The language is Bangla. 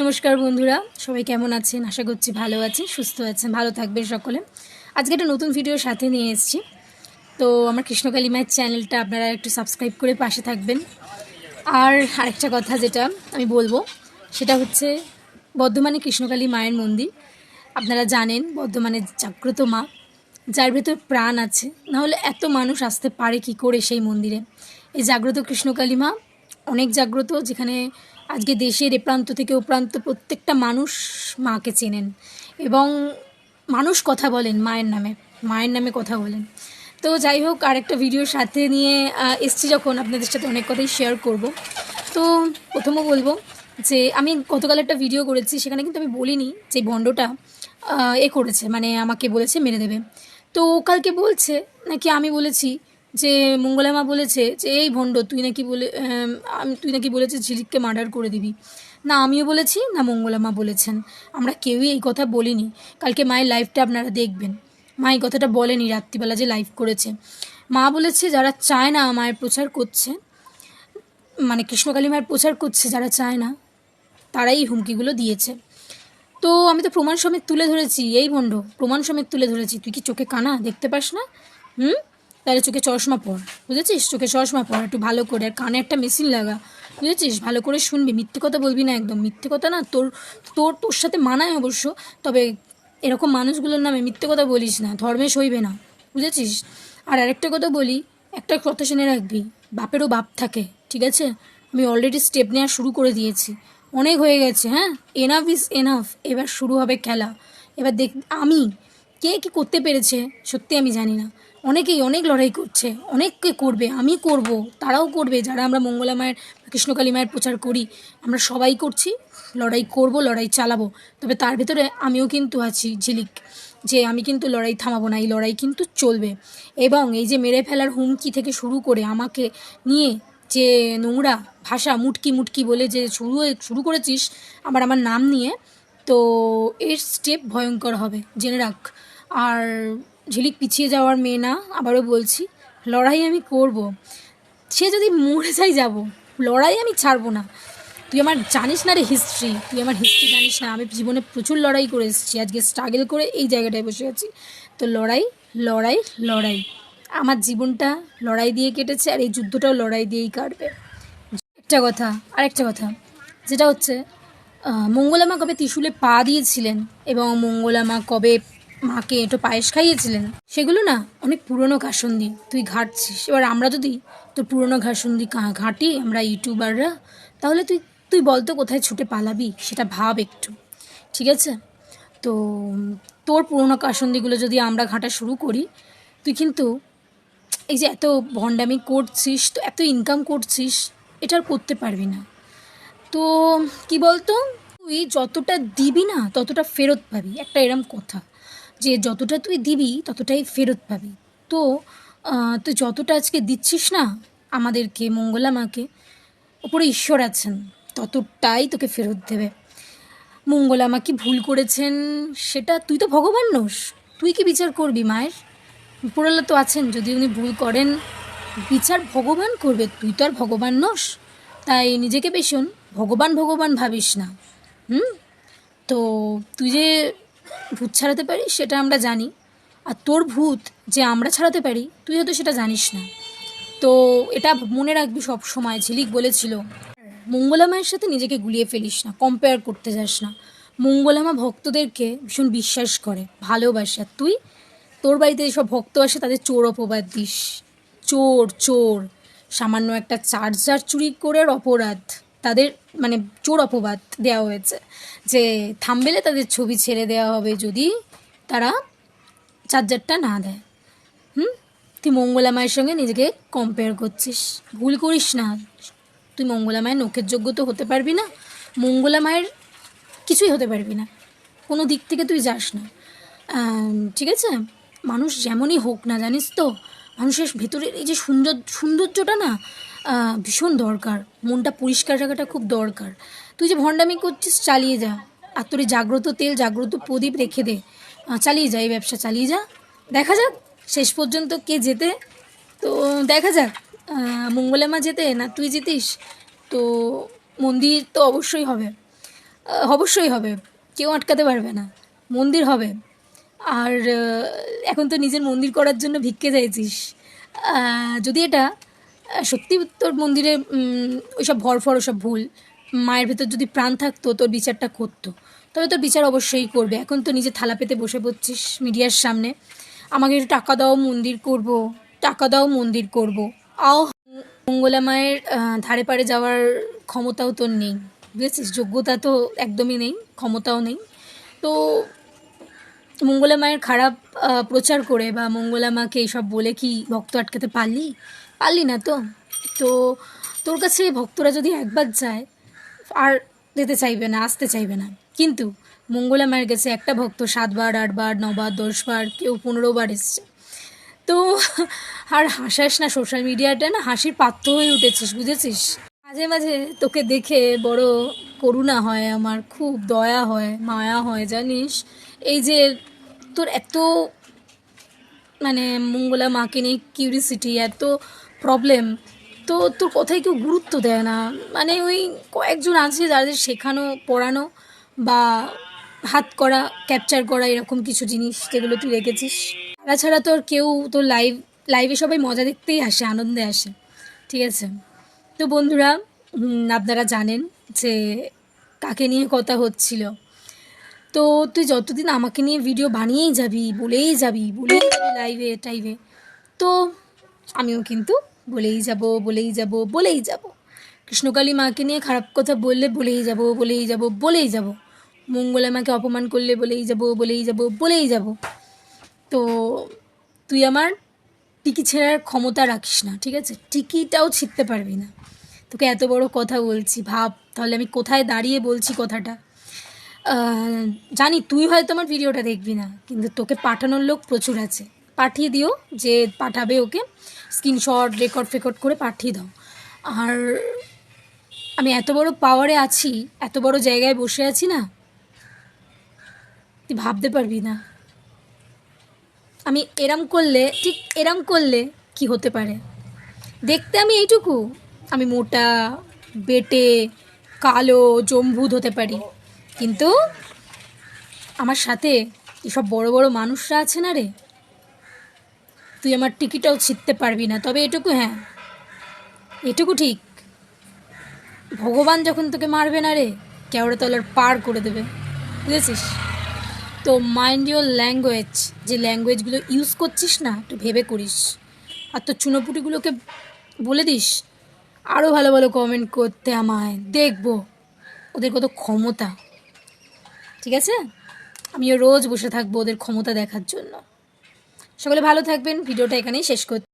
নমস্কার বন্ধুরা, সবাই কেমন আছেন? আশা করছি ভালো আছেন, সুস্থ আছেন, ভালো থাকবেন সকলে। আজকে একটা নতুন ভিডিও সাথে নিয়ে এসেছি। তো আমার কৃষ্ণকালী মায়ের চ্যানেলটা আপনারা একটু সাবস্ক্রাইব করে পাশে থাকবেন। আর আরেকটা কথা যেটা আমি বলব, সেটা হচ্ছে বর্ধমানে কৃষ্ণকালী মায়ের মন্দির। আপনারা জানেন বর্ধমানের জাগ্রত মা, যার ভেতর প্রাণ আছে। নাহলে এত মানুষ আসতে পারে কি করে সেই মন্দিরে? এই জাগ্রত কৃষ্ণকালী মা অনেক জাগ্রত, যেখানে আজকে দেশের এ প্রান্ত থেকে ও প্রান্ত প্রত্যেকটা মানুষ মাকে চেনেন এবং মানুষ কথা বলেন মায়ের নামে মায়ের নামে কথা বলেন। তো যাই হোক আরেকটা ভিডিওর সাথে নিয়ে এসছি যখন আপনাদের সাথে অনেক কথাই শেয়ার করব। তো প্রথমে বলব যে আমি গতকাল একটা ভিডিও করেছি সেখানে কিন্তু আমি বলিনি যে আহ, এ করেছে মানে আমাকে বলেছে মেরে দেবে তো ও কালকে বলছে নাকি আমি বলেছি যে মঙ্গলামা বলেছে যে, এই ভণ্ড, তুই নাকি বলে তুই নাকি বলেছিস ঝিলিককে মার্ডার করে দিবি? না, আমিও বলেছি, না মঙ্গলামা বলেছেন। আমরা কেউই এই কথা বলিনি। কালকে মায়ের লাইফটা আপনারা দেখবেন। মা এই কথাটা বলেনি রাত্রিবেলা যে লাইভ করেছে। মা বলেছে, যারা চায় না মায়ের প্রচার করছে মানে কৃষ্ণকালী মায়ের প্রচার করছে, যারা চায় না, তারাই এই হুমকিগুলো দিয়েছে। তো আমি তো প্রমাণ সমেত তুলে ধরেছি। এই ভণ্ড, প্রমাণ সমেত তুলে ধরেছি। তুই কি চোখে কানা? দেখতে পাস না? হুম? তাহলে চোখে চশমা পর, বুঝেছিস? চোখে চশমা পর, একটু ভালো করে আর কানে একটা মেশিন লাগা, বুঝেছিস? ভালো করে শুনবি, মিথ্যে কথা বলবি না একদম। মিথ্যে কথা না, তোর তোর তোর সাথে মানায় অবশ্য, তবে এরকম মানুষগুলোর নামে মিথ্যে কথা বলিস না, ধর্মে সইবে না, বুঝেছিস? আর আরেকটা কথা বলি, একটা কথা শুনে রাখবি, বাপেরও বাপ থাকে, ঠিক আছে? আমি অলরেডি স্টেপ নেওয়া শুরু করে দিয়েছি, অনেক হয়ে গেছে হ্যাঁ? এনাফ ইজ এনাফ এবার শুরু হবে খেলা, এবার দেখ, আমি কে কি করতে পেরেছে, সত্যি আমি জানি না। অনেকেই অনেক লড়াই করছে, অনেককে করবে, আমি করব, তারাও করবে, যারা আমরা মঙ্গলা মায়ের কৃষ্ণকালী মায়ের প্রচার করি, আমরা সবাই করছি, লড়াই করব, লড়াই চালাবো। তবে তার ভেতরে আমিও কিন্তু আছি, ঝিলিক, যে আমি কিন্তু লড়াই থামাবো না, এই লড়াই কিন্তু চলবে। এবং এই যে মেরে ফেলার হুমকি থেকে শুরু করে আমাকে নিয়ে যে নোংরা ভাষা, মুটকি মুটকি বলে যে শুরু শুরু করেছিস আবার আমার নাম নিয়ে, তো এর স্টেপ ভয়ঙ্কর হবে, জেনে রাখ। আর ঝিলিক পিছিয়ে যাওয়ার মেয়ে না, আবারও বলছি, লড়াই আমি করব। সে যদি মরে যাই যাব, লড়াই আমি ছাড়বো না। তুই আমার জানিস না রে হিস্ট্রি তুই আমার হিস্ট্রি জানিস না। আমি জীবনে প্রচুর লড়াই করে এসেছি, আজকে স্ট্রাগল করে এই জায়গাটায় বসে আছি। তো লড়াই লড়াই লড়াই। আমার জীবনটা লড়াই দিয়ে কেটেছে আর এই যুদ্ধটাও লড়াই দিয়েই কাটবে। একটা কথা, আরেকটা কথা, যেটা হচ্ছে মঙ্গলামা কবে ত্রিশুলে পা দিয়েছিলেন এবং মঙ্গলামা কবে মাকে একটু পায়েস খাইয়েছিলেন। সেগুলো না অনেক পুরনো ঘাসন্দি। তুই ঘাটছিস। এবার আমরা যদি তোর পুরনো ঘাসন্দি ঘাঁটি, আমরা ইউটিউবাররা, তাহলে তুই তুই বলতো কোথায় ছুটে পালাবি, সেটা ভাব একটু। ঠিক আছে? তো তোর পুরনো কাসন্দিগুলো যদি আমরা ঘাঁটা শুরু করি, তুই কিন্তু এই যে এত ভণ্ডামি করছিস, তো এত ইনকাম করছিস এটা আর করতে পারবি না। তো কি বলতো? তুই যতটা দিবি না, ততটা ফেরত পাবি। একটা এরম কথা। যে যতটা তুই দিবি, ততটাই ফেরত পাবি। তো তুই যতটা আজকে দিচ্ছিস না আমাদেরকে, মঙ্গলা মাকে, ওপরে ঈশ্বর আছেন, ততটাই তোকে ফেরত দেবে। মঙ্গলা মা কি ভুল করেছেন সেটা তুই তো ভগবান নোস। তুই কি বিচার করবি মায়ের? উপরালা তো আছেন, যদি উনি ভুল করেন, বিচার ভগবান করবে, তুই তো আর ভগবান নোস। তাই নিজেকে বেশন ভগবান ভগবান ভাবিস না। হুম? তো, তুই যে ভূত ছাড়াতে পারিস সেটা আমরা জানি। আর তোর ভূত যে আমরা ছাড়াতে পারি তুই হয়তো সেটা জানিস না। তো এটা মনে রাখবি সব সময়, ঝিলিক বলেছিল। মঙ্গলা মায়ের সাথে নিজেকে গুলিয়ে ফেলিস না কম্পেয়ার করতে যাস না। মঙ্গলামা ভক্তদেরকে ভীষণ বিশ্বাস করে, ভালোবাসে। আর তুই, তোর বাড়িতে যেসব ভক্ত আসে, তাদের চোর অপবাদ দিস। চোর চোর। সামান্য একটা চার্জার চুরি করার অপরাধ। তাদের মানে চোর অপবাদ দেওয়া হয়েছে যে থামবেলে তাদের ছবি ছেড়ে দেওয়া হবে যদি তারা চার্জারটা না দেয়। হুম? তুই মঙ্গলা মায়ের সঙ্গে নিজেকে কম্পেয়ার করছিস। ভুল করিস না। তুই মঙ্গলা মায়ের নখের যোগ্য তো হতে পারবি না। মঙ্গলা মায়ের কিছুই হতে পারবি না। কোনো দিক থেকে তুই যাস না। ঠিক আছে? মানুষ যেমনই হোক না জানিস তো, মানুষের ভেতরের এই যে সুন্দর, সৌন্দর্যটা না ভীষণ দরকার। মনটা পরিষ্কার রাখাটা খুব দরকার। তুই যে ভণ্ডামি করছিস, চালিয়ে যা। আর তোর জাগ্রত তেল, জাগ্রত প্রদীপ রেখে দে। চালিয়ে যা এই ব্যবসা, চালিয়ে যা। দেখা যাক শেষ পর্যন্ত কে যেতে তো দেখা যাক মঙ্গলামা যেতে না তুই জিতিস, তো মন্দির তো অবশ্যই হবে। অবশ্যই হবে। কেউ আটকাতে পারবে না। মন্দির হবে। আর এখন তো নিজের মন্দির করার জন্য ভিক্ষে চাইছিস। যদি এটা সত্যি তোর মন্দিরে ওইসব ভর ফর, ওসব ভুল। মায়ের ভেতর যদি প্রাণ থাকতো, তোর বিচারটা করতো। তবে তোর বিচার অবশ্যই করবে। এখন তো নিজে থালা পেতে বসে পড়ছিস মিডিয়ার সামনে। আমাকে একটু টাকা দাও, মন্দির করব। টাকা দাও, মন্দির করব। আও মঙ্গলা মায়ের ধারে পাড়ে যাওয়ার ক্ষমতাও তোর নেই। বুঝেছিস? যোগ্যতা তো একদমই নেই, ক্ষমতাও নেই। তো মঙ্গলা মায়ের খারাপ প্রচার করে বা মঙ্গলা মাকে এইসব বলে কি ভক্ত আটকাতে পারলি? পারলি না তো। তো তোর কাছে ভক্তরা যদি একবার যায়, আর যেতে চাইবে না, আসতে চাইবে না। কিন্তু মঙ্গলা মায়ের কাছে একটা ভক্ত সাতবার, আটবার, নবার, দশবার, কেউ পনেরোবার এসছে। তো আর হাসাস না সোশ্যাল মিডিয়াটা না, হাসির পাত্র হয়ে উঠেছিস, বুঝেছিস? মাঝে মাঝে তোকে দেখে বড় করুণা হয়, আমার খুব দয়া হয়, মায়া হয়, জানিস? এই যে তোর এত মানে মঙ্গলা মাকে নিয়ে কিউরিসিটি এত প্রবলেম তো তোর কথায় কেউ গুরুত্ব দেয় না। মানে ওই কয়েকজন আছে যাদের শেখানো, পড়ানো বা হাত করা ক্যাপচার করা এরকম কিছু জিনিস যেগুলো তুই রেখেছিস। তাছাড়া তোর কেউ তোর লাইভ লাইভে সবাই মজা দেখতেই আসে, আনন্দে আসে, ঠিক আছে? তো বন্ধুরা আপনারা জানেন যে কাকে নিয়ে কথা হচ্ছিল। তো তুই যতদিন আমাকে নিয়ে ভিডিও বানিয়েই যাবি, বলেই যাবি বলেই যাবি লাইভে টাইভে তো আমিও কিন্তু বলেই যাব বলেই যাব বলেই যাব। কৃষ্ণকালী মাকে নিয়ে খারাপ কথা বললে বলেই যাব বলেই যাব বলেই যাব। মঙ্গলা মাকে অপমান করলে বলেই যাব বলেই যাব বলেই যাব। তো তুই আমার টিকি ছেঁড়ার ক্ষমতা রাখিস না, ঠিক আছে? টিকিটাও ছিঁড়তে পারবি না। তোকে এত বড় কথা বলছি, ভাব। তাহলে আমি কোথায় দাঁড়িয়ে বলছি কথাটা? জানি তুই হয়তো আমার ভিডিওটা দেখবি না, কিন্তু তোকে পাঠানোর লোক প্রচুর আছে। পাঠিয়ে দিও, যে পাঠাবে ওকে স্ক্রিনশট রেকর্ড ফেকর্ড করে পাঠিয়ে দাও। আর আমি এত বড় পাওয়ারে আছি, এত বড় জায়গায় বসে আছি না, তুই ভাবতে পারবি না। আমি এরম করলে, ঠিক এরম করলে কি হতে পারে? দেখতে আমি এইটুকু। আমি মোটা, বেটে, কালো, জম্বুদ হতে পারি। কিন্তু আমার সাথে এসব বড় বড় মানুষরা আছে না রে? তুই আমার টিকিটাও ছিঁড়তে পারবি না, তবে এটুকু হ্যাঁ। এটুকু ঠিক। ভগবান যখন তোকে মারবে না রে কেওড়া তলার পার করে দেবে। বুঝেছিস? তো মাইন্ড ইউর ল্যাঙ্গুয়েজ যে ল্যাঙ্গুয়েজগুলো ইউজ করছিস না, একটু ভেবে করিস। আর তোর চুনোপুটিগুলোকে বলে দিস আরও ভালো ভালো কমেন্ট করতে আমায়। দেখব। ওদের কত ক্ষমতা। ঠিক আছে? আমিও রোজ বসে থাকব ওদের ক্ষমতা দেখার জন্য। সকলে ভালো থাকবেন। ভিডিওটা এখানেই শেষ করতে